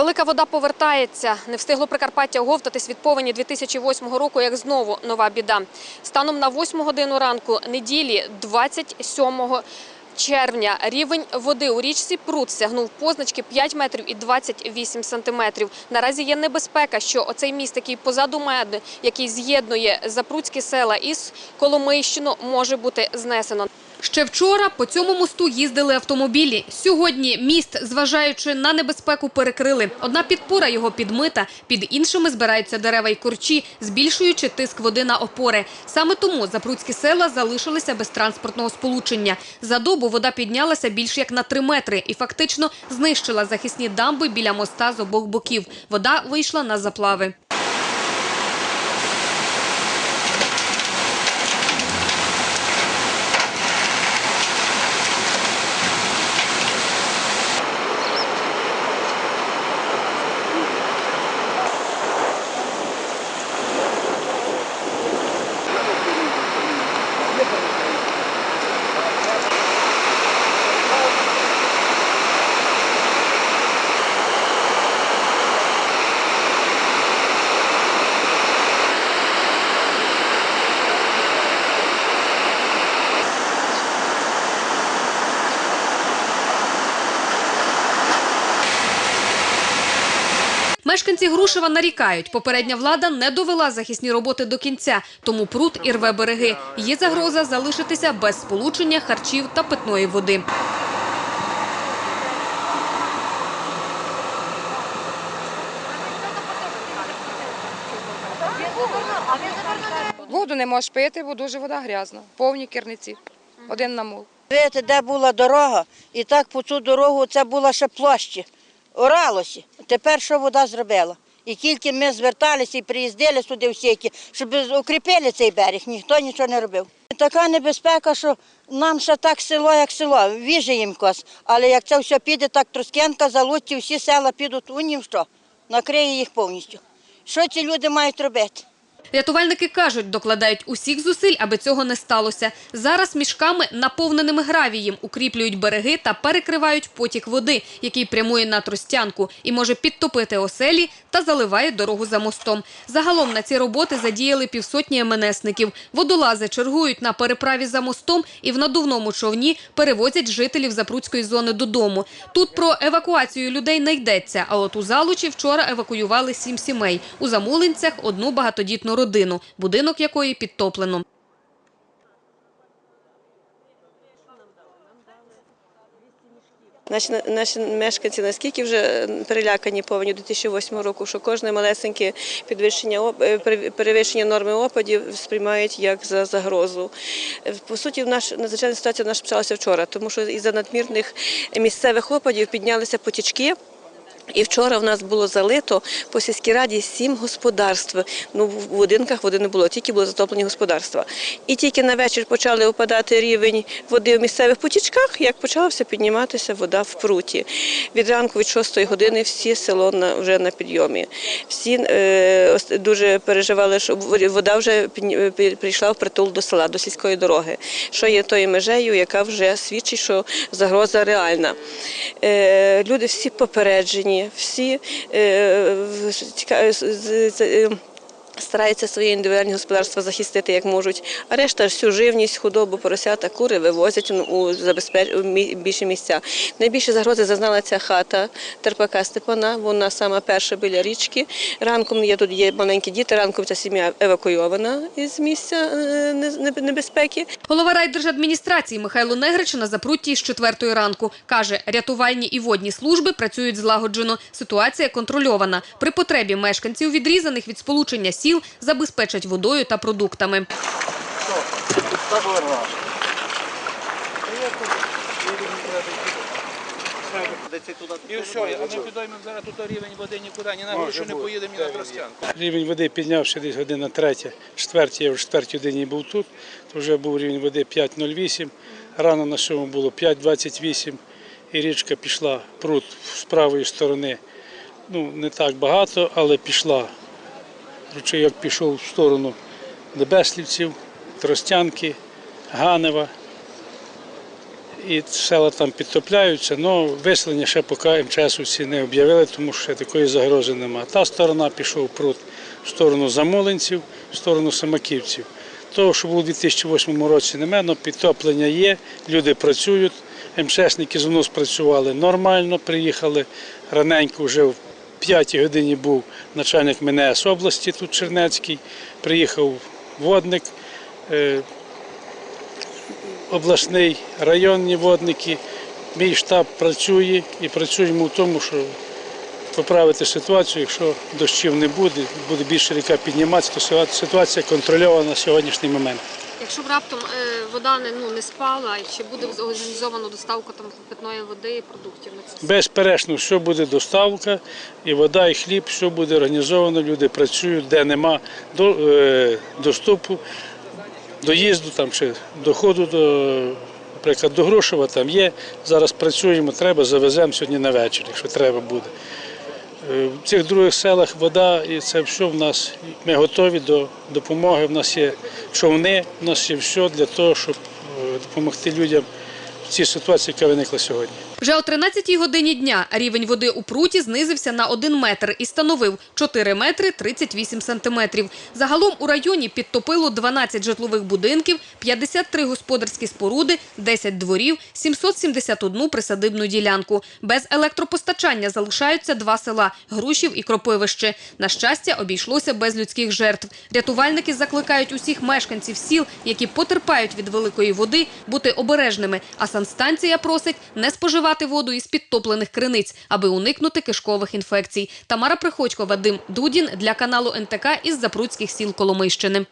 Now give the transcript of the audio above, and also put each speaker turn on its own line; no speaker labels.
Велика вода повертається. Не встигло Прикарпаття оговтатись від повені 2008 року, як знову нова біда. Станом на 8 годину ранку неділі 27 червня рівень води у річці Прут сягнув позначки 5 метрів і 28 сантиметрів. Наразі є небезпека, що оцей міст, який позаду мене, який з'єднує Запруцькі села із Коломийщину, може бути знесено. Ще вчора по цьому мосту їздили автомобілі. Сьогодні міст, зважаючи на небезпеку, перекрили. Одна підпора його підмита, під іншими збираються дерева й корчі, збільшуючи тиск води на опори. Саме тому запруцькі села залишилися без транспортного сполучення. За добу вода піднялася більш як на три метри і фактично знищила захисні дамби біля моста з обох боків. Вода вийшла на заплави. Мешканці Грушева нарікають, попередня влада не довела захисні роботи до кінця, тому пруд і рве береги. Є загроза залишитися без сполучення харчів та питної води.
Воду не можеш пити, бо дуже вода грязна. Повні керниці. Один на мул.
Де була дорога, і так по цю дорогу це була ще площа. Оралося. Тепер що вода зробила? І тільки ми зверталися і приїздили сюди всі, які, щоб укріпили цей берег, ніхто нічого не робив. Така небезпека, що нам ще так село, як село, віже їм кос. Але як це все піде, так Трускенка, Залуття, всі села підуть у нім що? Накриє їх повністю. Що ці люди мають робити?
Рятувальники кажуть, докладають усіх зусиль, аби цього не сталося. Зараз мішками, наповненими гравієм, укріплюють береги та перекривають потік води, який прямує на Тростянку і може підтопити оселі та заливає дорогу за мостом. Загалом на ці роботи задіяли півсотні МНСників. Водолази чергують на переправі за мостом і в надувному човні перевозять жителів Запруцької зони додому. Тут про евакуацію людей не йдеться, а от у Залучі вчора евакуювали сім сімей. У Замулинцях – одну багатодітну родину, будинок якої підтоплено.
Наші, наші мешканці наскільки вже перелякані повені 2008 року, що кожне малесеньке підвищення е, пере- перевищення норми опадів сприймають як за загрозу. Е, По суті, наш надзвичайна ситуація в почалася вчора, тому що із-за надмірних місцевих опадів піднялися потічки. І вчора в нас було залито по сільській раді сім господарств. Ну, в будинках води не було, тільки були затоплені господарства. І тільки на вечір почали опадати рівень води в місцевих потічках, як почалася підніматися вода в пруті. Від ранку, від 6 години, всі село на, вже на підйомі. Всі е, дуже переживали, що вода вже прийшла в притул до села, до сільської дороги, що є тою межею, яка вже свідчить, що загроза реальна. Е, люди всі попереджені, всі стараються свої індивідуальні господарства захистити як можуть, а решта всю живність, худобу, поросята, кури вивозять у більші місця. Найбільше загрози зазнала ця хата Терпака Степана. Вона сама перша біля річки. Ранком є тут є маленькі діти. Ранком ця сім'я евакуйована із місця е, небезпеки.
Голова райдержадміністрації Михайло Негрич на запрутті з четвертої ранку. Каже, рятувальні і водні служби працюють злагоджено. Ситуація контрольована. При потребі мешканців відрізаних від сполучення сіл забезпечать водою та продуктами.
І все, а ми підіймемо зараз тут рівень води нікуди, ні на грошу не поїдемо, ні на Тростянку.
Рівень води піднявся десь година третя, четвертій, я вже четвертій годині був тут, то вже був рівень води 5,08, рано на сьому було 5,28 і річка пішла пруд з правої сторони. Ну, не так багато, але пішла. Ручейок пішов в сторону Дебеслівців, Тростянки, Ганева. і села там підтопляються. але виселення ще поки МЧСовці не об'явили, тому що такої загрози немає. Та сторона пішов пруд в сторону замолинців, в сторону самаківців. Того, що було у 2008 році, але підтоплення є, люди працюють. МЧСники з УНУС працювали нормально, приїхали раненько вже в 5 годині був начальник МНС області, тут Чернецький, приїхав водник, е, обласний, районні водники. Мій штаб працює і працюємо в тому, що поправити ситуацію, якщо дощів не буде, буде більше ріка підніматися, то ситуація контрольована на сьогоднішній момент.
Якщо б раптом е, вода не, ну, не спала, чи буде організовано доставка там питної води і продуктів?
Безперечно, все буде доставка, і вода, і хліб, все буде організовано, люди працюють, де нема е, доступу, доїзду там, чи доходу до, наприклад, до Грушева там є. Зараз працюємо, треба, завеземо сьогодні на вечір, якщо треба буде. Е, В цих других селах вода і це все в нас. Ми готові до допомоги. В нас є човни, в нас є все для того, щоб е, допомогти людям в цій ситуації, яка виникла сьогодні.
Вже о 13-й годині дня рівень води у пруті знизився на 1 метр і становив 4 метри 38 сантиметрів. Загалом у районі підтопило 12 житлових будинків, 53 господарські споруди, 10 дворів, 771 присадибну ділянку. Без електропостачання залишаються два села – Грушів і Кропивище. На щастя, обійшлося без людських жертв. Рятувальники закликають усіх мешканців сіл, які потерпають від великої води, бути обережними, а санстанція просить не споживати воду із підтоплених криниць, аби уникнути кишкових інфекцій. Тамара Приходько, Вадим Дудін для каналу НТК із Запруцьких сіл Коломийщини.